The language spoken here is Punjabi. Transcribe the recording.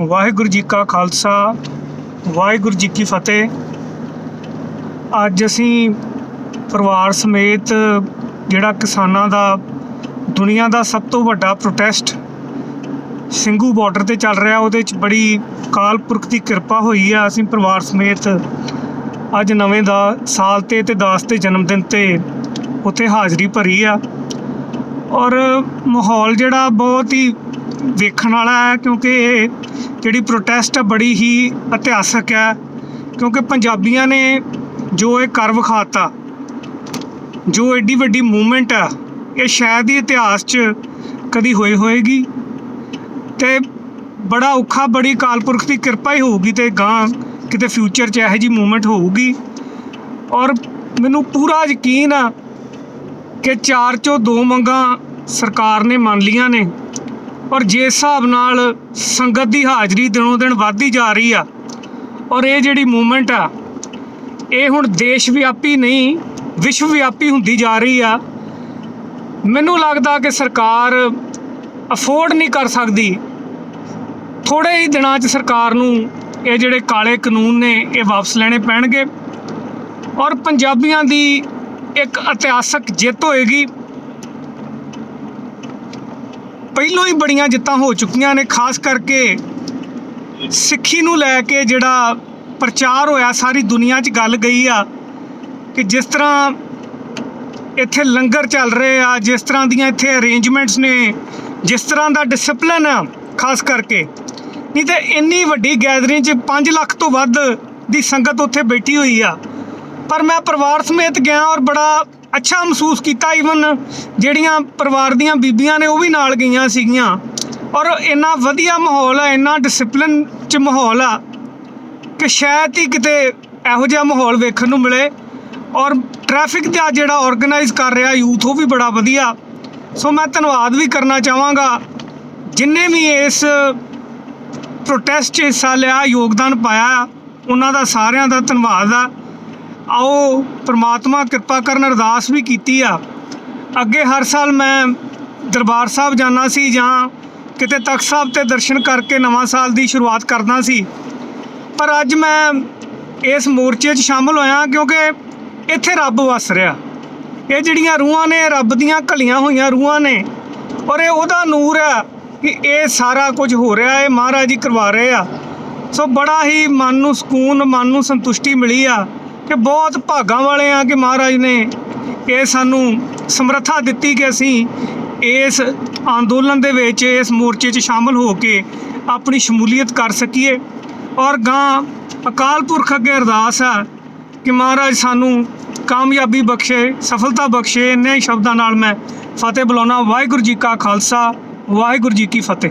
ਵਾਹਿਗੁਰੂ ਜੀ ਕਾ ਖਾਲਸਾ, ਵਾਹਿਗੁਰੂ ਜੀ ਕੀ ਫਤਿਹ। ਅੱਜ ਅਸੀਂ ਪਰਿਵਾਰ ਸਮੇਤ ਜਿਹੜਾ ਕਿਸਾਨਾਂ ਦਾ, ਦੁਨੀਆ ਦਾ ਸਭ ਤੋਂ ਵੱਡਾ ਪ੍ਰੋਟੈਸਟ ਸਿੰਘੂ ਬਾਰਡਰ ਤੇ ਚੱਲ ਰਿਹਾ, ਉਹਦੇ ਚ ਬੜੀ ਕਾਲ ਪੁਰਖ ਦੀ ਕਿਰਪਾ ਹੋਈ ਆ। ਅਸੀਂ ਪਰਿਵਾਰ ਸਮੇਤ ਅੱਜ ਨਵੇਂ ਦਾ, ਸਾਲ ਤੇ ਤੇ ਦਾਸ ਤੇ ਜਨਮ ਦਿਨ ਤੇ ਉੱਥੇ ਹਾਜ਼ਰੀ ਭਰੀ ਆ। ਔਰ ਮਾਹੌਲ ਜਿਹੜਾ ਬਹੁਤ ਹੀ ਵੇਖਣ ਵਾਲਾ ਹੈ, ਕਿਉਂਕਿ ਇਹ ਜਿਹੜੀ ਪ੍ਰੋਟੈਸਟ ਹੈ ਬੜੀ ਹੀ ਇਤਿਹਾਸਕ ਹੈ, ਕਿਉਂਕਿ ਪੰਜਾਬੀਆਂ ਨੇ ਜੋ ਇਹ ਕਰ ਵਿਖਾਤਾ ਜੋ ਐਡੀ ਵੱਡੀ ਮੂਵਮੈਂਟ ਆ, ਇਹ ਸ਼ਾਇਦ ਹੀ ਇਤਿਹਾਸ 'ਚ ਕਦੀ ਹੋਈ ਹੋਏਗੀ ਤੇ ਬੜਾ ਔਖਾ, ਬੜੀ ਕਾਲਪੁਰਖ ਦੀ ਕਿਰਪਾ ਹੀ ਹੋਊਗੀ ਤੇ ਗਾਂ ਕਿਤੇ ਫਿਊਚਰ 'ਚ ਇਹੋ ਜੀ ਮੂਵਮੈਂਟ ਹੋਊਗੀ। ਔਰ ਮੈਨੂੰ ਪੂਰਾ ਯਕੀਨ ਆ ਕਿ ਚਾਰ ਚੋਂ ਦੋ ਮੰਗਾਂ ਸਰਕਾਰ ਨੇ ਮੰਨ ਲੀਆਂ ਨੇ। ਔਰ ਜਿਸ ਹਿਸਾਬ ਨਾਲ ਸੰਗਤ ਦੀ ਹਾਜ਼ਰੀ ਦਿਨੋਂ ਦਿਨ ਵੱਧਦੀ ਜਾ ਰਹੀ ਆ, ਔਰ ਇਹ ਜਿਹੜੀ ਮੂਵਮੈਂਟ ਆ, ਇਹ ਹੁਣ ਦੇਸ਼ ਵਿਆਪੀ ਨਹੀਂ, ਵਿਸ਼ਵ ਵਿਆਪੀ ਹੁੰਦੀ ਜਾ ਰਹੀ ਆ। ਮੈਨੂੰ ਲੱਗਦਾ ਕਿ ਸਰਕਾਰ ਅਫੋਰਡ ਨਹੀਂ ਕਰ ਸਕਦੀ। ਥੋੜੇ ਹੀ ਦਿਨਾਂ 'ਚ ਸਰਕਾਰ ਨੂੰ ਇਹ ਜਿਹੜੇ ਕਾਲੇ ਕਾਨੂੰਨ ਨੇ, ਇਹ ਵਾਪਸ ਲੈਣੇ ਪੈਣਗੇ। ਔਰ ਪੰਜਾਬੀਆਂ ਦੀ ਇੱਕ ਇਤਿਹਾਸਕ ਜਿੱਤ ਹੋਏਗੀ। ਪਹਿਲਾਂ ਹੀ ਬੜੀਆਂ ਜਿੱਤਾਂ ਹੋ ਚੁੱਕੀਆਂ ਨੇ, ਖਾਸ ਕਰਕੇ ਸਿੱਖੀ ਨੂੰ ਲੈ ਕੇ ਜਿਹੜਾ ਪ੍ਰਚਾਰ ਹੋਇਆ, ਸਾਰੀ ਦੁਨੀਆ 'ਚ ਗੱਲ ਗਈ ਆ ਕਿ ਜਿਸ ਤਰ੍ਹਾਂ ਇੱਥੇ ਲੰਗਰ ਚੱਲ ਰਹੇ ਆ, ਜਿਸ ਤਰ੍ਹਾਂ ਦੀਆਂ ਇੱਥੇ ਅਰੇਂਜਮੈਂਟਸ ਨੇ, ਜਿਸ ਤਰ੍ਹਾਂ ਦਾ ਡਿਸਪਲਿਨ ਆ, ਖਾਸ ਕਰਕੇ। ਨਹੀਂ ਤੇ ਇੰਨੀ ਵੱਡੀ ਗੈਦਰਿੰਗ 'ਚ 5 ਲੱਖ ਤੋਂ ਵੱਧ ਦੀ ਸੰਗਤ ਉੱਥੇ ਬੈਠੀ ਹੋਈ ਆ। ਪਰ ਮੈਂ ਪਰਿਵਾਰ ਸਮੇਤ ਗਿਆ ਔਰ ਬੜਾ ਅੱਛਾ ਮਹਿਸੂਸ ਕੀਤਾ ਈਵਨ ਜਿਹੜੀਆਂ ਪਰਿਵਾਰ ਦੀਆਂ ਬੀਬੀਆਂ ਨੇ ਉਹ ਵੀ ਨਾਲ ਗਈਆਂ ਸੀਗੀਆਂ। ਔਰ ਇੰਨਾ ਵਧੀਆ ਮਾਹੌਲ ਆ, ਇੰਨਾ ਡਿਸਪਲਿਨ 'ਚ ਮਾਹੌਲ ਆ ਕਿ ਸ਼ਾਇਦ ਹੀ ਕਿਤੇ ਇਹੋ ਜਿਹਾ ਮਾਹੌਲ ਵੇਖਣ ਨੂੰ ਮਿਲੇ। ਔਰ ਟ੍ਰੈਫਿਕ ਦਾ ਜਿਹੜਾ ਆਰਗੇਨਾਈਜ਼ ਕਰ ਰਿਹਾ ਯੂਥ ਉਹ ਵੀ ਬੜਾ ਵਧੀਆ। ਸੋ ਮੈਂ ਧੰਨਵਾਦ ਵੀ ਕਰਨਾ ਚਾਹਾਂਗਾ। ਜਿਨਨੇ ਵੀ ਇਸ ਪ੍ਰੋਟੈਸਟ 'ਚ ਹਿੱਸਾ ਲਿਆ, ਯੋਗਦਾਨ ਪਾਇਆ, ਉਹਨਾਂ ਦਾ ਸਾਰਿਆਂ ਦਾ ਧੰਨਵਾਦ ਆ। ਆਓ ਪ੍ਰਮਾਤਮਾ ਕਿਰਪਾ ਕਰਨ ਅਰਦਾਸ ਵੀ ਕੀਤੀ ਆ। ਅੱਗੇ ਹਰ ਸਾਲ ਮੈਂ ਦਰਬਾਰ ਸਾਹਿਬ ਜਾਣਾ ਸੀ ਜਾਂ ਕਿਤੇ ਤਖਤ ਸਾਹਿਬ ਤੇ ਦਰਸ਼ਨ ਕਰਕੇ ਨਵਾਂ ਸਾਲ ਦੀ ਸ਼ੁਰੂਆਤ ਕਰਦਾ ਸੀ। ਪਰ ਅੱਜ ਮੈਂ ਇਸ ਮੋਰਚੇ 'ਚ ਸ਼ਾਮਲ ਹੋਇਆ ਕਿਉਂਕਿ ਇੱਥੇ ਰੱਬ ਵਸ ਰਿਹਾ। ਇਹ ਜਿਹੜੀਆਂ ਰੂਹਾਂ ਨੇ, ਰੱਬ ਦੀਆਂ ਘਲੀਆਂ ਹੋਈਆਂ ਰੂਹਾਂ ਨੇ ਔਰ ਇਹ ਉਹਦਾ ਨੂਰ ਆ ਕਿ ਇਹ ਸਾਰਾ ਕੁਝ ਹੋ ਰਿਹਾ ਹੈ ਮਹਾਰਾਜ ਜੀ ਕਰਵਾ ਰਹੇ ਆ। ਸੋ ਬੜਾ ਹੀ ਮਨ ਨੂੰ ਸਕੂਨ, ਮਨ ਨੂੰ ਸੰਤੁਸ਼ਟੀ ਮਿਲੀ ਆ। ਕਿ ਬਹੁਤ ਭਾਗਾਂ ਵਾਲੇ ਆ ਕਿ ਮਹਾਰਾਜ ਨੇ ਇਹ ਸਾਨੂੰ ਸਮਰੱਥਾ ਦਿੱਤੀ ਕਿ ਅਸੀਂ ਇਸ ਅੰਦੋਲਨ ਦੇ ਵਿੱਚ, ਇਸ ਮੋਰਚੇ 'ਚ ਸ਼ਾਮਲ ਹੋ ਕੇ ਆਪਣੀ ਸ਼ਮੂਲੀਅਤ ਕਰ ਸਕੀਏ। ਔਰ ਗਾਂ ਅਕਾਲ ਪੁਰਖ ਅੱਗੇ ਅਰਦਾਸ ਆ ਕਿ ਮਹਾਰਾਜ ਸਾਨੂੰ ਕਾਮਯਾਬੀ ਬਖਸ਼ੇ, ਸਫਲਤਾ ਬਖਸ਼ੇ। ਇੰਨੇ ਹੀ ਸ਼ਬਦਾਂ ਨਾਲ ਮੈਂ ਫਤਿਹ ਬੁਲਾਉਣਾ। ਵਾਹਿਗੁਰੂ ਜੀ ਕਾ ਖਾਲਸਾ, ਵਾਹਿਗੁਰੂ ਜੀ ਕੀ ਫਤਿਹ।